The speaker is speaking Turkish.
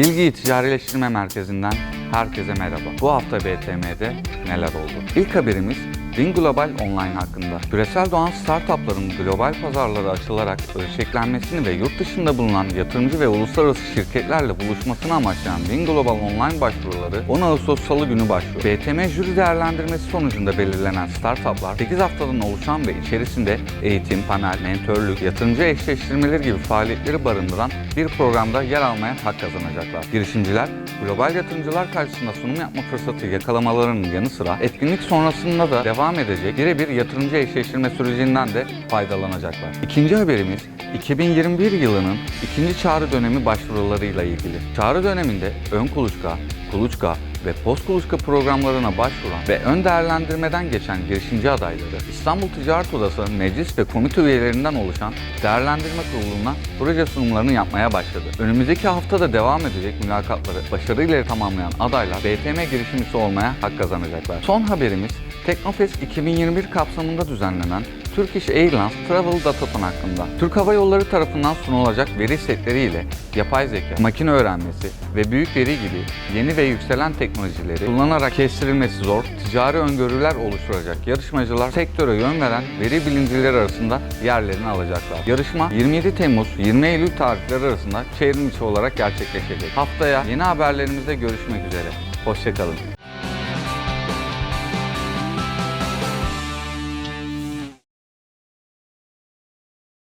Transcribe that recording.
Bilgi Ticarileştirme Merkezi'nden herkese merhaba. Bu hafta BTM'de neler oldu? İlk haberimiz Din Global Online hakkında. Küresel doğan startupların global pazarlara açılarak ölçeklenmesini ve yurt dışında bulunan yatırımcı ve uluslararası şirketlerle buluşmasını amaçlayan Din Global Online başvuruları 10 Ağustos Salı günü başlıyor. BTM jüri değerlendirmesi sonucunda belirlenen startuplar 8 haftadan oluşan ve içerisinde eğitim, panel, mentörlük, yatırımcı eşleştirmeleri gibi faaliyetleri barındıran bir programda yer almaya hak kazanacaklar. Girişimciler, global yatırımcılar karşısında sunum yapma fırsatı yakalamalarının yanı sıra etkinlik sonrasında da devam edecek birebir yatırımcı eşleştirme sürecinden de faydalanacaklar. İkinci haberimiz 2021 yılının ikinci çağrı dönemi başvurularıyla ilgili. Çağrı döneminde ön kuluçka, kuluçka ve post kuluçka programlarına başvuran ve ön değerlendirmeden geçen girişimci adayları İstanbul Ticaret Odası meclis ve komite üyelerinden oluşan değerlendirme kuruluna proje sunumlarını yapmaya başladı. Önümüzdeki hafta da devam edecek mülakatları başarıyla tamamlayan adaylar BTM girişimcisi olmaya hak kazanacaklar. Son haberimiz Teknofest 2021 kapsamında düzenlenen Turkish Airlines Travel Dataton hakkında. Türk Hava Yolları tarafından sunulacak veri setleriyle yapay zeka, makine öğrenmesi ve büyük veri gibi yeni ve yükselen teknolojileri kullanarak kestirilmesi zor, ticari öngörüler oluşturacak yarışmacılar sektöre yön veren veri bilimcileri arasında yerlerini alacaklar. Yarışma 27 Temmuz 20 Eylül tarihleri arasında çevrim içi olarak gerçekleşecek. Haftaya yeni haberlerimizde görüşmek üzere. Hoşçakalın.